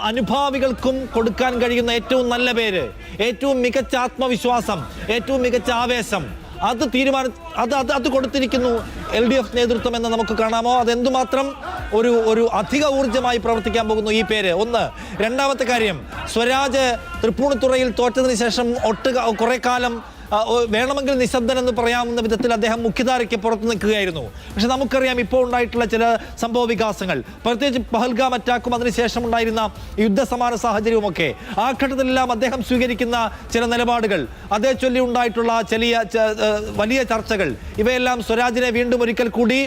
അനുഭാവികൾക്കും കൊടുക്കാൻ കഴിയുന്ന ഏറ്റവും നല്ല പേര് ഏറ്റവും മികച്ച ആത്മവിശ്വാസം ഏറ്റവും മികച്ച ആവേശം. അത് തീരുമാന അത് അത് അത് കൊടുത്തിരിക്കുന്നു എൽ ഡി എഫ് നേതൃത്വം എന്ന് നമുക്ക് കാണാമോ? അതെന്തുമാത്രം ഒരു ഒരു അധിക ഊർജമായി പ്രവർത്തിക്കാൻ പോകുന്നു ഈ പേര്. ഒന്ന് രണ്ടാമത്തെ കാര്യം സ്വരാജ് തൃപ്പൂണിത്തുറയിൽ തോറ്റതിന് ശേഷം ഒട്ടുക കുറെ കാലം വേണമെങ്കിൽ നിശബ്ദൻ എന്ന് പറയാവുന്ന വിധത്തിൽ അദ്ദേഹം മുഖ്യധാരയ്ക്ക് പുറത്ത് നിൽക്കുകയായിരുന്നു. പക്ഷെ നമുക്കറിയാം ഇപ്പോൾ ഉണ്ടായിട്ടുള്ള ചില സംഭവ വികാസങ്ങൾ. പ്രത്യേകിച്ച് പഹൽഗാം അറ്റാക്കും അതിനുശേഷം ഉണ്ടായിരുന്ന യുദ്ധസമാന സാഹചര്യവുമൊക്കെ. ആ ഘട്ടത്തിലെല്ലാം അദ്ദേഹം സ്വീകരിക്കുന്ന ചില നിലപാടുകൾ. അതേ ചൊല്ലി ഉണ്ടായിട്ടുള്ള ചെറിയ വലിയ ചർച്ചകൾ. ഇവയെല്ലാം സ്വരാജിനെ വീണ്ടും ഒരിക്കൽ കൂടി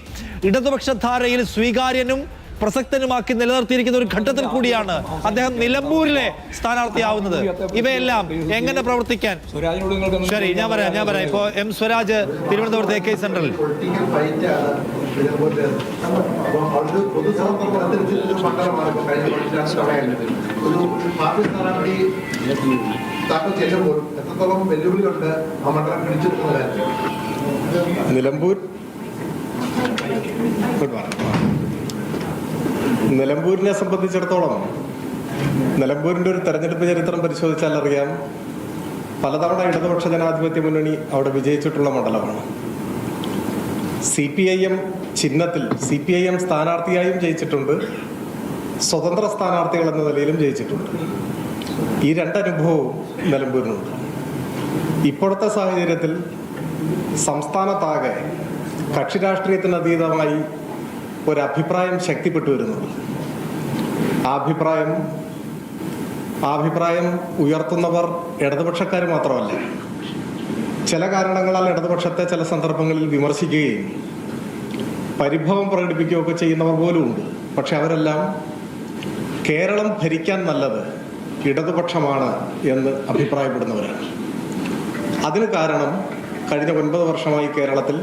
ഇടതുപക്ഷ ധാരയിൽ സ്വീകാര്യനും പ്രസക്തനുമാക്കി നിലനിർത്തിയിരിക്കുന്ന ഒരു ഘട്ടത്തിൽ കൂടിയാണ് അദ്ദേഹം നിലമ്പൂരിലെ സ്ഥാനാർത്ഥിയാവുന്നത്. ഇവയെല്ലാം എങ്ങനെ പ്രവർത്തിക്കാൻ? ശരി ഞാൻ പറയാം ഞാൻ പറയാം. ഇപ്പോ എം സ്വരാജ് തിരുവനന്തപുരത്ത് എ കെ സെൻട്രലിൽ ഇപ്പോൾ ഒരു പാർട്ടി നിലമ്പൂർ. Good morning. നിലമ്പൂരിനെ സംബന്ധിച്ചിടത്തോളം നിലമ്പൂരിന്റെ ഒരു തെരഞ്ഞെടുപ്പ് ചരിത്രം പരിശോധിച്ചാൽ അറിയാം. പലതവണ ഇടതുപക്ഷ ജനാധിപത്യ മുന്നണി അവിടെ വിജയിച്ചിട്ടുള്ള മണ്ഡലമാണ്. സി പി ഐ എം ചിഹ്നത്തിൽ സി പി ഐ എം സ്ഥാനാർത്ഥിയായും ജയിച്ചിട്ടുണ്ട്. സ്വതന്ത്ര സ്ഥാനാർത്ഥികൾ എന്ന നിലയിലും ജയിച്ചിട്ടുണ്ട്. ഈ രണ്ടനുഭവവും നിലമ്പൂരിനുണ്ട്. ഇപ്പോഴത്തെ സാഹചര്യത്തിൽ സംസ്ഥാനത്താകെ കക്ഷി രാഷ്ട്രീയത്തിന് അതീതമായി ഒരു അഭിപ്രായം ശക്തിപ്പെട്ടു വരുന്നു. ആ അഭിപ്രായം ആ അഭിപ്രായം ഉയർത്തുന്നവർ ഇടതുപക്ഷക്കാർ മാത്രമല്ല ചില കാരണങ്ങളാൽ ഇടതുപക്ഷത്തെ ചില സന്ദർഭങ്ങളിൽ വിമർശിക്കുകയും പരിഭവം പ്രകടിപ്പിക്കുകയൊക്കെ ചെയ്യുന്നവർ പോലും ഉണ്ട്. പക്ഷെ അവരെല്ലാം കേരളം ഭരിക്കാൻ നല്ലത് ഇടതുപക്ഷമാണ് എന്ന് അഭിപ്രായപ്പെടുന്നവരാണ്. അതിന് കാരണം കഴിഞ്ഞ ഒൻപത് വർഷമായി കേരളത്തിൽ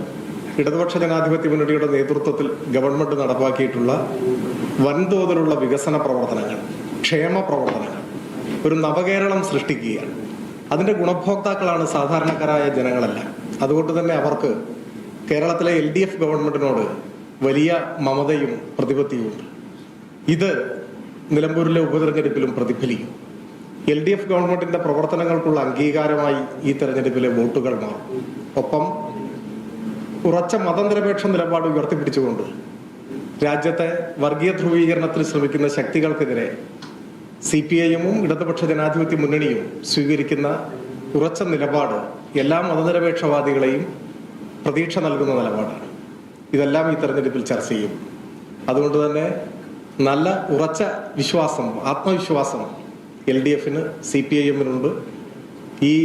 ഇടതുപക്ഷ ജനാധിപത്യ മുന്നണിയുടെ നേതൃത്വത്തിൽ ഗവൺമെന്റ് നടപ്പാക്കിയിട്ടുള്ള വൻതോതിലുള്ള വികസന പ്രവർത്തനങ്ങൾ ക്ഷേമ പ്രവർത്തനങ്ങൾ ഒരു നവകേരളം സൃഷ്ടിക്കുക അതിന്റെ ഗുണഭോക്താക്കളാണ് സാധാരണക്കാരായ ജനങ്ങളല്ല. അതുകൊണ്ട് തന്നെ അവർക്ക് കേരളത്തിലെ എൽ ഡി എഫ് ഗവൺമെന്റിനോട് വലിയ മമതയും പ്രതിപത്തിയുമുണ്ട് ഇത് നിലമ്പൂരിലെ ഉപതെരഞ്ഞെടുപ്പിലും പ്രതിഫലിക്കും. എൽ ഡി എഫ് ഗവൺമെന്റിന്റെ പ്രവർത്തനങ്ങൾക്കുള്ള അംഗീകാരമായി ഈ തെരഞ്ഞെടുപ്പിലെ വോട്ടുകൾ മാറും. ഒപ്പം ഉറച്ച മതനിരപേക്ഷ നിലപാട് ഉയർത്തിപ്പിടിച്ചുകൊണ്ട് രാജ്യത്തെ വർഗീയ ധ്രുവീകരണത്തിന് ശ്രമിക്കുന്ന ശക്തികൾക്കെതിരെ സി പി ഐഎമ്മും ഇടതുപക്ഷ ജനാധിപത്യ മുന്നണിയും സ്വീകരിക്കുന്ന ഉറച്ച നിലപാട് എല്ലാ മതനിരപേക്ഷവാദികളെയും പ്രതീക്ഷ നൽകുന്ന നിലപാടാണ്. ഇതെല്ലാം ഈ തെരഞ്ഞെടുപ്പിൽ ചർച്ച ചെയ്യും. അതുകൊണ്ട് തന്നെ നല്ല ഉറച്ച വിശ്വാസം ആത്മവിശ്വാസം എൽ ഡി എഫിന് സി പി ഐ എമ്മിനുണ്ട്. ഈ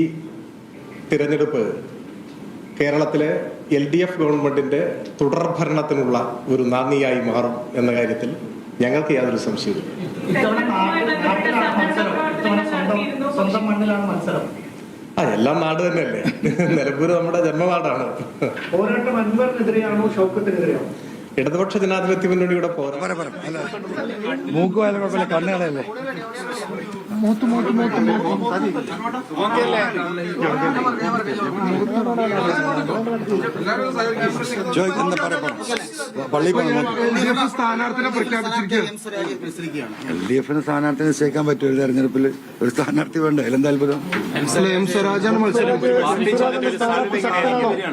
തിരഞ്ഞെടുപ്പ് കേരളത്തിലെ എൽ ഡി എഫ് ഗവൺമെന്റിന്റെ തുടർഭരണത്തിനുള്ള ഒരു നാന്ദിയായി മാറും എന്ന കാര്യത്തിൽ ഞങ്ങൾക്ക് യാതൊരു സംശയവും ആ എല്ലാം നാട് തന്നെയല്ലേ? നിലമ്പൂർ നമ്മുടെ ജന്മനാടാണ്. പോരാട്ടം അൻവറിനെതിരെയാണോ ഷൗക്കത്തിനെതിരെയാണോ ഇടതുപക്ഷ ജനാധിപത്യ മുന്നണിയുടെ പോരാട്ടം സ്ഥാനാർത്ഥിനെ പ്രഖ്യാപിച്ചിരിക്കുകയാണ്. എൽ ഡി എഫിന് സ്ഥാനാർത്ഥി നിശ്ചയിക്കാൻ പറ്റുമോ ഒരു തെരഞ്ഞെടുപ്പിൽ ഒരു സ്ഥാനാർത്ഥി വേണ്ട? അതിലെന്താ താല്പര്യം എം സ്വരാജാണ് മത്സരം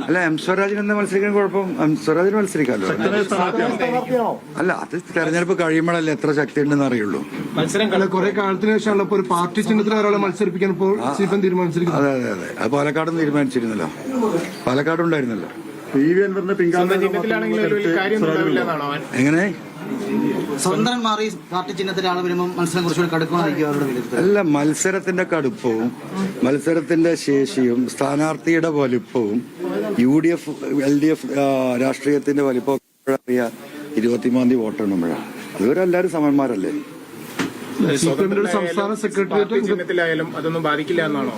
അല്ല എം സ്വരാജിന് എന്താ മത്സരിക്കാൻ കുഴപ്പം? എം സ്വരാജിന് മത്സരിക്കാമല്ലോ. അല്ല അത് തെരഞ്ഞെടുപ്പ് കഴിയുമ്പോഴല്ലേ എത്ര ശക്തി ഉണ്ടെന്ന് അറിയുള്ളൂ. മത്സരം കുറെ കാലത്തിന് ശേഷമാണ് ഇപ്പൊ ഒരു പാർട്ടി ചിഹ്നത്തിൽ ഒരാളെ മത്സരിപ്പിക്കാൻ ഇപ്പോൾ സി തീരുമാനിച്ചിരിക്കുന്നു? അതെ അതെ അതെ. അത് പാലക്കാടും തീരുമാനിച്ചിരുന്നല്ലോ. പാലക്കാടും ഉണ്ടായിരുന്നല്ലോ. പി വി അൻവറിന്റെ എങ്ങനെ? സ്വതന്ത്രൻ മാറി പാർട്ടി ചിഹ്നത്തിൽ ആൾ വരുമ്പോൾ മത്സരം കുറച്ചുകൂടി വിലയിരുത്തൽ. അല്ല മത്സരത്തിന്റെ കടുപ്പവും മത്സരത്തിന്റെ ശേഷിയും സ്ഥാനാർത്ഥിയുടെ വലിപ്പവും U D F L D F രാഷ്ട്രീയത്തിന്റെ വലിപ്പം അറിയാം ഇരുപത്തിമൂന്നാം തീയതി വോട്ടെണ്ണുമ്പോഴാണ്. അതുവരെ എല്ലാവരും സമന്മാരല്ലേ സി പി എമ്മിന്റെ ഒരു സംസ്ഥാന സെക്രട്ടേറിയറ്റ് ചിഹ്നത്തിലായാലും അതൊന്നും ബാധിക്കില്ല എന്നാണോ?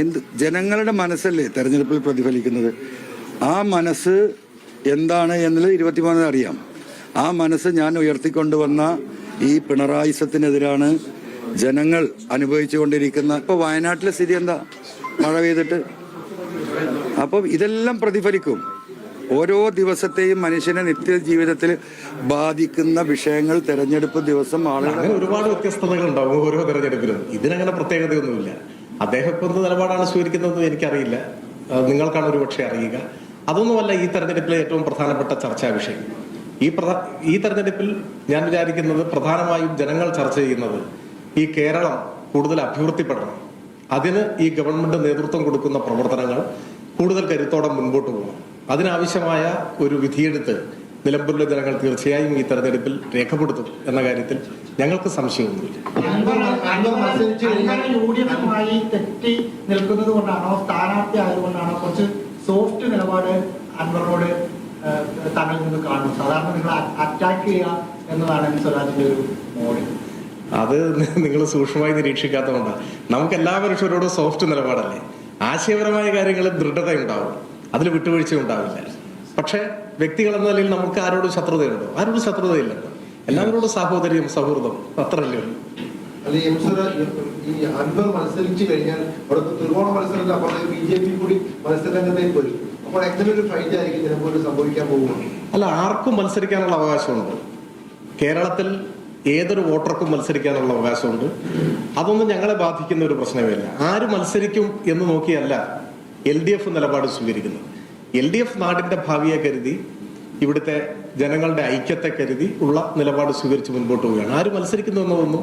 എന്ത് ജനങ്ങളുടെ മനസ്സല്ലേ തെരഞ്ഞെടുപ്പിൽ പ്രതിഫലിക്കുന്നത്? ആ മനസ്സ് എന്താണ് എന്നുള്ളത് ഇരുപത്തിമൂന്നിന് അറിയാം. ആ മനസ്സ് ഞാൻ ഉയർത്തിക്കൊണ്ടുവന്ന ഈ പിണറായിസത്തിനെതിരാണ് ജനങ്ങൾ അനുഭവിച്ചുകൊണ്ടിരിക്കുന്ന ഇപ്പൊ വയനാട്ടിലെ സ്ഥിതി എന്താ? മഴ പെയ്തിട്ട്? അപ്പം ഇതെല്ലാം പ്രതിഫലിക്കും. ഓരോ ദിവസത്തെയും മനുഷ്യനെ നിത്യജീവിതത്തിൽ ബാധിക്കുന്ന വിഷയങ്ങൾ തെരഞ്ഞെടുപ്പ് ദിവസം ആളുകൾ ഒരുപാട് വ്യത്യസ്തതകൾ ഉണ്ടാവും ഓരോ തെരഞ്ഞെടുപ്പിലും. ഇതിനങ്ങനെ പ്രത്യേകതയൊന്നുമില്ല. അദ്ദേഹം എന്ത് നിലപാടാണ് സ്വീകരിക്കുന്നതെന്ന് എനിക്കറിയില്ല. നിങ്ങൾക്കാണ് നിങ്ങൾക്കാണ് ഒരുപക്ഷെ അറിയുക. അതൊന്നുമല്ല ഈ തെരഞ്ഞെടുപ്പിലെ ഏറ്റവും പ്രധാനപ്പെട്ട ചർച്ചാ വിഷയം. ഈ പ്രധാ ഈ തെരഞ്ഞെടുപ്പിൽ ഞാൻ വിചാരിക്കുന്നത് പ്രധാനമായും ജനങ്ങൾ ചർച്ച ചെയ്യുന്നത് ഈ കേരളം കൂടുതൽ അഭിവൃദ്ധിപ്പെടണം. അതിന് ഈ ഗവൺമെന്റ് നേതൃത്വം കൊടുക്കുന്ന പ്രവർത്തനങ്ങൾ കൂടുതൽ കരുത്തോടെ മുൻപോട്ട് പോകണം. അതിനാവശ്യമായ ഒരു വിധിയെടുത്ത് നിലമ്പൂരിലെ ജനങ്ങൾ തീർച്ചയായും ഈ തെരഞ്ഞെടുപ്പിൽ രേഖപ്പെടുത്തും എന്ന കാര്യത്തിൽ ഞങ്ങൾക്ക് സംശയമൊന്നുമില്ല. സോഫ്റ്റ് നിലപാട് അൻവറിനോട് നിന്ന് കാണുന്നു സാധാരണ നിങ്ങൾ അറ്റാക്ക് ചെയ്യുക എന്നതാണ് സ്വരാജിന്റെ ഒരു മോഡ്. അത് നിങ്ങൾ സൂക്ഷ്മമായി നിരീക്ഷിക്കാത്തതുകൊണ്ടാണ്. നമുക്ക് എല്ലാവരും മനുഷ്യരോടും സോഫ്റ്റ് നിലപാടല്ലേ? ആശയപരമായ കാര്യങ്ങളിൽ ദൃഢത ഉണ്ടാവും അതിൽ വിട്ടുവീഴ്ച ഉണ്ടാവില്ല. പക്ഷേ വ്യക്തികൾ എന്ന നിലയിൽ നമുക്ക് ആരോടും ശത്രുതയുണ്ടോ? ആരോടും ശത്രുതയില്ല. എല്ലാവരോടും സഹോദര്യം സൗഹൃദം അത്രല്ലേ ഉള്ളൂ. അല്ല എം ഈ അൻവർ മത്സരിച്ചു കഴിഞ്ഞാൽ ത്രികോണ മത്സരം അപ്പോൾ ബി ജെ പി കൂടി മത്സരരംഗത്തേക്ക് വരും അപ്പോൾ എങ്ങനെ ഒരു ഫൈറ്റ് ആയിരിക്കും നിലമ്പൂരിൽ സംഭവിക്കാൻ പോകുന്നത്? അല്ല ആർക്കും മത്സരിക്കാനുള്ള അവകാശമുണ്ട്. കേരളത്തിൽ ഏതൊരു വോട്ടർക്കും മത്സരിക്കാനുള്ള അവകാശമുണ്ട്. അതൊന്നും ഞങ്ങളെ ബാധിക്കുന്ന ഒരു പ്രശ്നമേ ഇല്ല. ആര് മത്സരിക്കും എന്ന് നോക്കിയല്ല. എൽ ഡി എഫ് നിലപാട് സ്വീകരിക്കുന്നത് എൽ ഡി എഫ് നാടിന്റെ ഭാവിയെ കരുതി ഇവിടുത്തെ ജനങ്ങളുടെ ഐക്യത്തെ കരുതി ഉള്ള നിലപാട് സ്വീകരിച്ച് മുൻപോട്ട് പോവുകയാണ്. ആര് മത്സരിക്കുന്നു തോന്നുന്നു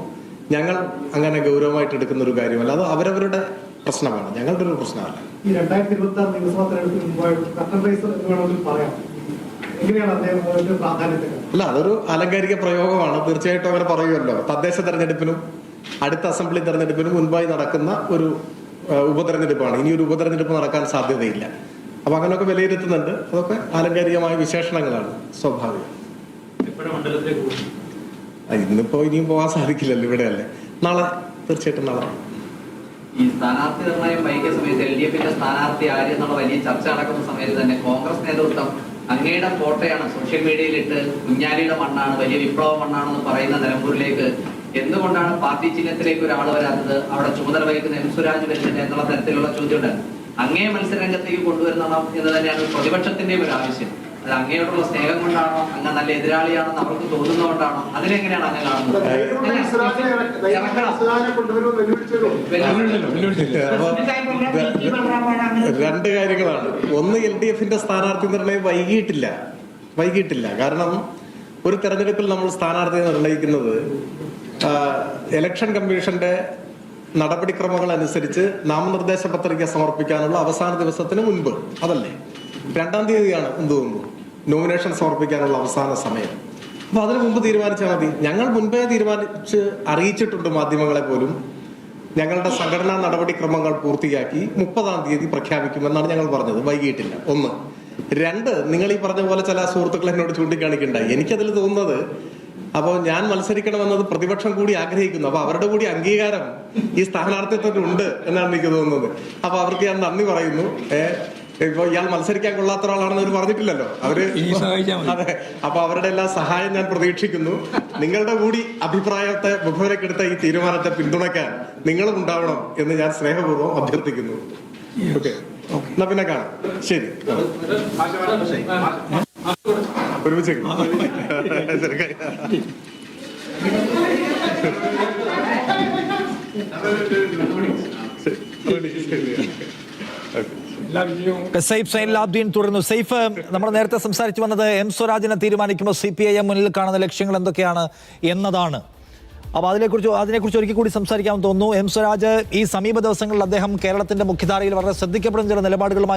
ഞങ്ങൾ അങ്ങനെ ഗൗരവമായിട്ട് എടുക്കുന്ന ഒരു കാര്യമല്ല. അത് അവരവരുടെ പ്രശ്നമാണ്. ഞങ്ങളുടെ ഒരു പ്രശ്നമല്ല. ഈ രണ്ടായിരത്തി ഇരുപത്തി ആറ് നിയമസഭാ തെരഞ്ഞെടുപ്പിന് മുമ്പായിട്ട് കട്ടൻ റൈസർ എന്ന് വേണമെങ്കിൽ പറയാം. അല്ല അതൊരു അലങ്കാരിക പ്രയോഗമാണ്. തീർച്ചയായിട്ടും അങ്ങനെ പറയുമല്ലോ. തദ്ദേശ തെരഞ്ഞെടുപ്പിനും അടുത്ത അസംബ്ലി തെരഞ്ഞെടുപ്പിനും മുൻപായി നടക്കുന്ന ഒരു ഉപതെരഞ്ഞെടുപ്പാണ്. ഇനി ഒരു ഉപതെരഞ്ഞെടുപ്പ് നടക്കാൻ സാധ്യതയില്ല. അപ്പൊ അങ്ങനെയൊക്കെ വിലയിരുത്തുന്നുണ്ട്. അതൊക്കെ ആലങ്കാരികമായ വിശേഷണങ്ങളാണ് സ്വാഭാവികം. ഇന്നിപ്പോ ഇനിയും പോകാൻ സാധിക്കില്ലല്ലോ ഇവിടെ അല്ലേ നാളെ തീർച്ചയായിട്ടും നാളെ. ഈ സ്ഥാനാർത്ഥി നിർണയം വൈകിയ സമയത്ത് എൽ ഡി എഫിന്റെ സ്ഥാനാർത്ഥി ആര് എന്നുള്ള വലിയ ചർച്ച നടക്കുന്ന സമയത്ത് തന്നെ കോൺഗ്രസ് നേതൃത്വം അങ്ങയുടെ ഫോട്ടോയാണ് സോഷ്യൽ മീഡിയയിലിട്ട് കുഞ്ഞാലിയുടെ മണ്ണാണ് വലിയ വിപ്ലവ മണ്ണാണെന്ന് പറയുന്ന നിലമ്പൂരിലേക്ക് എന്തുകൊണ്ടാണ് പാർട്ടി ചിഹ്നത്തിലേക്ക് ഒരാൾ വരാത്തത്? അവിടെ ചുമതല വഹിക്കുന്ന എം സുരാജ് വരുന്നത് എന്നുള്ള തരത്തിലുള്ള ചോദ്യമുണ്ട്. അങ്ങേ മത്സരരംഗത്തേക്ക് കൊണ്ടുവരണം എന്ന് തന്നെയാണ് പ്രതിപക്ഷത്തിന്റെയും ഒരു ആവശ്യം. അത് അങ്ങയോടുള്ള സ്നേഹം കൊണ്ടാണോ? അങ്ങ് നല്ല എതിരാളിയാണെന്ന് അവർക്ക് തോന്നുന്നതുകൊണ്ടാണോ? അതിനെങ്ങനെയാണ് അങ്ങ് കാണുന്നത്? രണ്ട് കാര്യങ്ങളാണ്. ഒന്ന് എൽ ഡി എഫിന്റെ സ്ഥാനാർത്ഥി നിർണയം വൈകിട്ടില്ല വൈകിട്ടില്ല കാരണം ഒരു തെരഞ്ഞെടുപ്പിൽ നമ്മൾ സ്ഥാനാർത്ഥിയെ നിർണയിക്കുന്നത് ഇലക്ഷൻ കമ്മീഷന്റെ നടപടിക്രമങ്ങൾ അനുസരിച്ച് നാമനിർദ്ദേശ പത്രിക സമർപ്പിക്കാനുള്ള അവസാന ദിവസത്തിന് മുൻപ് അതല്ലേ? രണ്ടാം തീയതിയാണ് എന്ത് തോന്നുന്നു? നോമിനേഷൻ സമർപ്പിക്കാനുള്ള അവസാന സമയം. അപ്പൊ അതിനു മുമ്പ് തീരുമാനിച്ചാൽ മതി. ഞങ്ങൾ മുൻപേ തീരുമാനിച്ച് അറിയിച്ചിട്ടുണ്ട് മാധ്യമങ്ങളെ പോലും. ഞങ്ങളുടെ സംഘടനാ നടപടിക്രമങ്ങൾ പൂർത്തിയാക്കി മുപ്പതാം തീയതി പ്രഖ്യാപിക്കുമെന്നാണ് ഞങ്ങൾ പറഞ്ഞത്. വൈകിട്ടില്ല. ഒന്ന്. രണ്ട് നിങ്ങൾ ഈ പറഞ്ഞ പോലെ ചില സുഹൃത്തുക്കൾ എന്നോട് ചൂണ്ടിക്കാണിക്കണ്ടായി. എനിക്കതിൽ തോന്നുന്നത് അപ്പോൾ ഞാൻ മത്സരിക്കണമെന്നത് പ്രതിപക്ഷം കൂടി ആഗ്രഹിക്കുന്നു. അപ്പൊ അവരുടെ കൂടി അംഗീകാരം ഈ സ്ഥാനാർത്ഥിത്വത്തിനുണ്ട് എന്നാണ് എനിക്ക് തോന്നുന്നത്. അപ്പൊ അവർക്ക് ഞാൻ നന്ദി പറയുന്നു. ഏഹ് ഇപ്പൊ ഇയാൾ മത്സരിക്കാൻ കൊള്ളാത്ത ഒരാളാണെന്ന് അവർ പറഞ്ഞിട്ടില്ലല്ലോ. അവർ അതെ. അപ്പൊ അവരുടെ എല്ലാ സഹായം ഞാൻ പ്രതീക്ഷിക്കുന്നു. നിങ്ങളുടെ കൂടി അഭിപ്രായത്തെ മുഖവിലക്കെടുത്ത ഈ തീരുമാനത്തെ പിന്തുണയ്ക്കാൻ നിങ്ങളും ഉണ്ടാവണം എന്ന് ഞാൻ സ്നേഹപൂർവം അഭ്യർത്ഥിക്കുന്നു. ഓക്കെ എന്നാ പിന്നെ കാണാം. ശരി. ഒരുമിച്ച് വിജയവും സെയ്ഫ് തുടരുന്നു. സൈഫ് നമ്മൾ നേരത്തെ സംസാരിച്ചു വന്നത് എം സ്വരാജിനെ തീരുമാനിക്കുമ്പോൾ സി പി ഐ എം മുന്നിൽ കാണുന്ന ലക്ഷ്യങ്ങൾ എന്തൊക്കെയാണ് എന്നതാണ്. അപ്പോൾ അതിനെക്കുറിച്ച് അതിനെക്കുറിച്ച് ഒരിക്കൽ കൂടി സംസാരിക്കാമെന്ന് തോന്നുന്നു. എം സ്വരാജ് ഈ സമീപ ദിവസങ്ങളിൽ അദ്ദേഹം കേരളത്തിന്റെ മുഖ്യധാരയിൽ വളരെ ശ്രദ്ധിക്കപ്പെടുന്ന ചില നിലപാടുകളുമായി